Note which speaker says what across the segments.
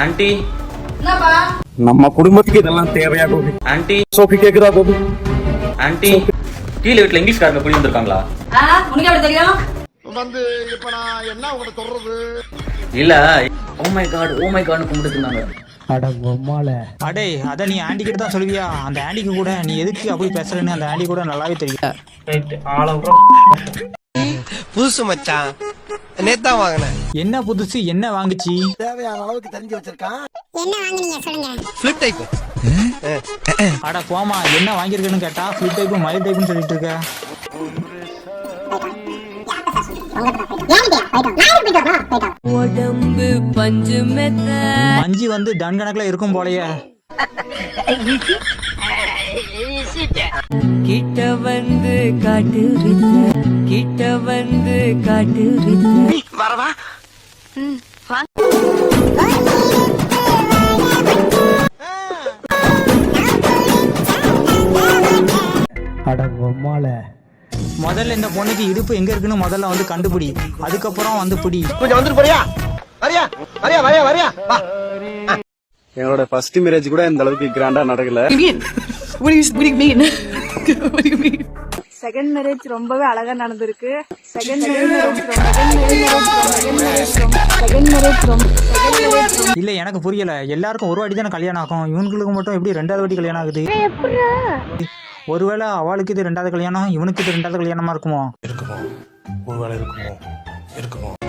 Speaker 1: Anti
Speaker 2: என்னப்பா?
Speaker 3: நம்ம குடும்பத்துக்கு இதெல்லாம் தேவையா கோபி?
Speaker 1: ஆன்ட்டி
Speaker 3: சோஃபி கேக்குதா கோபி?
Speaker 1: ஆன்ட்டி கீழே வீட்டுல இங்கிலீஷ்காரங்க புள்ளி வந்திருக்காங்களா?
Speaker 2: ஆ உனக்கு எப்படி தெரியும்?
Speaker 4: வந்து இப்ப நான் என்ன உங்களை சொல்றது?
Speaker 1: இல்ல oh my god oh my காட்னு கும்பிட்டு இருந்தாங்க.
Speaker 5: அடே அத நீ ஆண்டி கிட்ட தான் சொல்லுவியா? அந்த ஆண்டிக்கு கூட நீ எதுக்கு அப்படி பேசுறேன்னு அந்த ஆண்டி கூட நல்லாவே தெரியும்
Speaker 6: புதுசு மச்சான். நேத்தான் வாங்கினேன்.
Speaker 5: என்ன புதுசு என்ன வாங்குச்சு?
Speaker 4: தேவையான அளவுக்கு தெரிஞ்சு வச்சிருக்கான்.
Speaker 7: என்ன வாங்குனீங்க சொல்லுங்க.
Speaker 6: ஃபிளிப் டைப்
Speaker 5: அட போமா என்ன வாங்கியிருக்கேன்னு கேட்டா ஃபிளிப் டைப்பு மயில் டைப்புன்னு சொல்லிட்டு இருக்க.
Speaker 2: உடம்பு பஞ்சு மெத்த.
Speaker 5: மஞ்சி வந்து டன் கணக்குல இருக்கும் போலயே.
Speaker 2: கிட்ட வந்து காட்டு கிட்ட வந்து காட்டு
Speaker 6: வரவா?
Speaker 5: முதல்ல இந்த பொண்ணுக்கு இடுப்பு எங்க இருக்குன்னு முதல்ல வந்து கண்டுபிடி. அதுக்கப்புறம் வந்து பிடி.
Speaker 6: கொஞ்சம் வந்துட்டு போறியா? வரியா? வரியா வரியா வரியா? வா.
Speaker 3: என்னோட ஃபர்ஸ்ட் மேரேஜ் கூட இந்த அளவுக்கு கிராண்டா நடக்கல.
Speaker 8: செகண்ட் மேரேஜ் ரொம்பவே அழகா நடந்திருக்கு. Second marriage second marriage second marriage ரொம்ப செகண்ட் மேரேஜ்
Speaker 5: இல்ல எனக்கு புரியல. எல்லாருக்கும் ஒரு வாட்டி தானே கல்யாணம் ஆகும். இவங்களுக்கு மட்டும் எப்படி ரெண்டாவது வாட்டி கல்யாணம் ஆகுது? ஒருவேளை அவளுக்கு இது ரெண்டாவது கல்யாணம் இவனுக்கு இது ரெண்டாவது கல்யாணமா இருக்குமோ?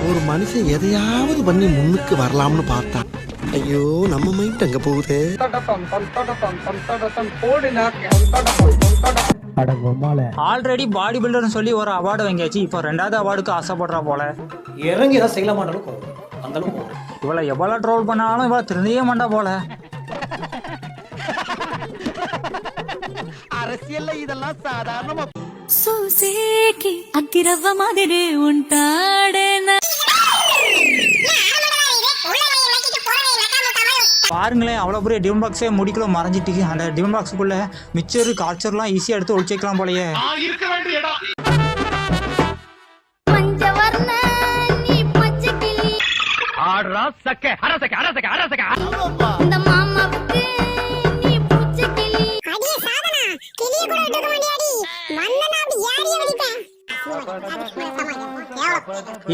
Speaker 4: ஒரு மனுஷன் எதையாவது பண்ணி முன்னுக்கு வரலாம்னு பார்த்தா ஐயோ நம்ம மைண்ட் அங்க போகுது?
Speaker 5: ஆல்ரெடி பாடி பில்டர்னு சொல்லி ஒரு அவார்டு வாங்கியாச்சு. இப்போ ரெண்டாவது அவார்டுக்கு ஆசைப்படுறா போல.
Speaker 9: இறங்கி ஏதாவது செய்யல மாட்டாலும்
Speaker 5: இவளை எவ்வளோ ட்ரோல் பண்ணாலும் இவளை திருந்தவே மாட்டா போல.
Speaker 4: அரசியல் இதெல்லாம் சாதாரணமா
Speaker 2: சூசேக்கி அக்கிரவ மாதிரி உண்டாடே
Speaker 5: பாருங்களேன் அவ்வளோ பெரிய டிவன் பாக்ஸே முடிக்கல மறைஞ்சிட்டு அந்த டிவன் பாக்ஸுக்குள்ள மிச்சர் காய்ச்சர்லாம் ஈஸியாக எடுத்து ஒழிச்சிக்கலாம் போலயே.
Speaker 7: மண்ணனா அப்படி ஏறிய வெடிப்பேன்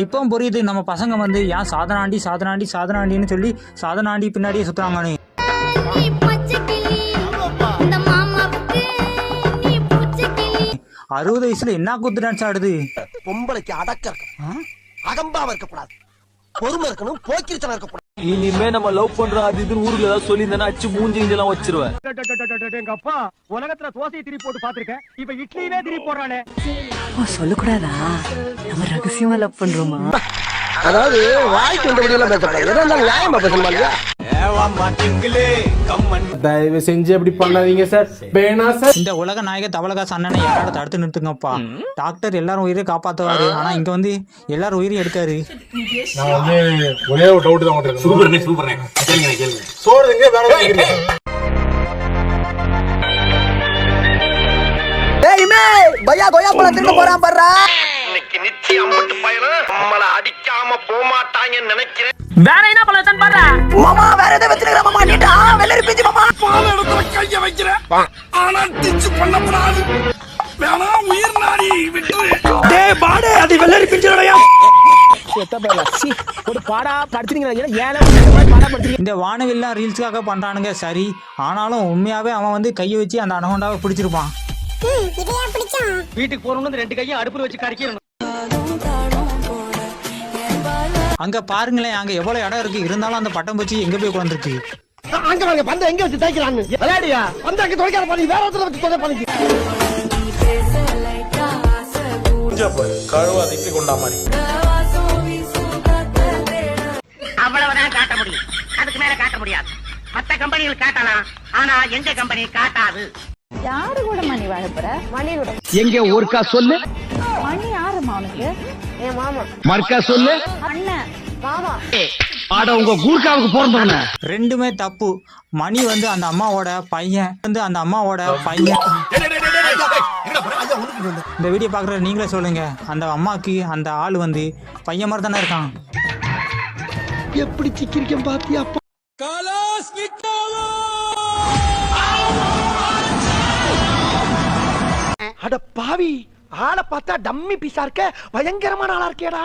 Speaker 5: இப்போ புரியுது நம்ம பசங்க வந்து ஏன் சாதனாண்டி சாதனாண்டி சாதனாண்டின்னு சொல்லி சாதனாண்டி பின்னாடியே சுத்துறாங்கன்னு. அறுபது வயசுல என்ன குத்து டான்ஸ் ஆடுது?
Speaker 4: பொம்பளைக்கு அடக்க இருக்கணும். அகம்பாவ இருக்கக்கூடாது. பொறுமை இருக்கணும் போக்கிரித்தனம் இருக்கக்கூடாது.
Speaker 9: இனிமே நம்ம லவ் பண்ற அது இது ஊர்ல ஏதாவது சொல்லி அடிச்சு மூஞ்சி கிஞ்செல்லாம் வச்சிருவேன்.
Speaker 10: எங்க அப்பா உலகத்துல தோசையை திருப்பி போட்டு பாத்திருக்கேன் இப்ப இட்லியுமே திருப்பி போடுறானே
Speaker 2: சொல்லக்கூடாதா நம்ம ரகசியமா லவ் பண்றோமா
Speaker 6: அதாவது வாய்க்கு வந்த முடியல பேசப்படாது. எதா இருந்தாலும் நியாயமா பேசணுமா இல்லையா?
Speaker 3: தயவு செஞ்சு அப்படி பண்ணாதீங்க சார் வேணா சார்
Speaker 5: இந்த உலக நாயக தவளகாசு அண்ணனை யாராவது தடுத்து நிறுத்துங்கப்பா? டாக்டர் எல்லாரும் உயிரை காப்பாத்துவாரு. ஆனா இங்க வந்து எல்லாரும் உயிரையும் எடுக்காரு.
Speaker 3: நான் வந்து ஒரே ஒரு டவுட் தான் கேளுங்க கேளுங்க.
Speaker 6: பையா கொய்யா பழம் திரும்ப போறான் பாடுறா இன்னைக்கு நிச்சயம் அம்பட்டு பயணம் நம்மள அடிக்காம போமாட்டாங்கன்னு நினைக்கிறேன்.
Speaker 2: வேற என்ன பண்ணலாம் பாரு
Speaker 6: மாமா வேற எதை வச்சிருக்கிற மாமா? நீட்டா வெள்ளரி பிஞ்சு மாமா.
Speaker 10: ஒரு பாடா படுத்துறீங்க பாடா படுத்துறீங்க
Speaker 5: இந்த வானவில்லாம் ரீல்ஸுக்காக பண்றானுங்க சரி. ஆனாலும் உண்மையாவே அவன் வந்து கையை வச்சு அந்த அனகொண்டாவை பிடிச்சிருப்பான்.
Speaker 10: வீட்டுக்கு போறவங்க ரெண்டு கையும் அடுப்புல வச்சு கறிக்கணும்
Speaker 5: அங்க பாருங்களேன் அங்க எவ்வளவு இடம் இருக்கு? இருந்தாலும் அந்த பட்டம் பூச்சி எங்க போய் உட்காந்துருக்கு
Speaker 4: அங்க வாங்க பந்த எங்க வச்சு தேய்க்கிறான்னு? விளையாடியா? பந்த அங்க துவைக்காத பண்ணி வேற இடத்துல வச்சு துவை பண்ணி
Speaker 3: கழுவா திப்பி கொண்டா மாதிரி
Speaker 11: அவ்வளவுதான் காட்ட முடியும். அதுக்கு மேல காட்ட முடியாது. மத்த கம்பெனிகள் காட்டலாம். ஆனா எங்க கம்பெனி காட்டாது.
Speaker 8: யாரு கூட மணி வாழப்புற மணி கூட.
Speaker 10: எங்க ஊருக்கா சொல்லு.
Speaker 8: மணி யாருமா அவனுக்கு என் மாமா
Speaker 10: மர்க்கா சொல்லு
Speaker 8: அண்ணன்
Speaker 5: ரெண்டுமே தப்பு மணி வந்து அந்த அம்மாவோட பையன் வந்து அந்த அம்மாவோட பையன் இந்த வீடியோ பாக்குற நீங்களே சொல்லுங்க அந்த அம்மாக்கு அந்த ஆள் வந்து பையன் மாதிரி தானே இருக்கான்
Speaker 4: எப்படி சிக்கிரிக்கம் பாத்தியா அட பாவி ஆளை பார்த்தா டம்மி பீஸா இருக்க பயங்கரமான ஆளா இருக்கேடா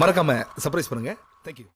Speaker 12: மறக்காம சர்ப்ரைஸ் பண்ணுங்க. தேங்க்யூ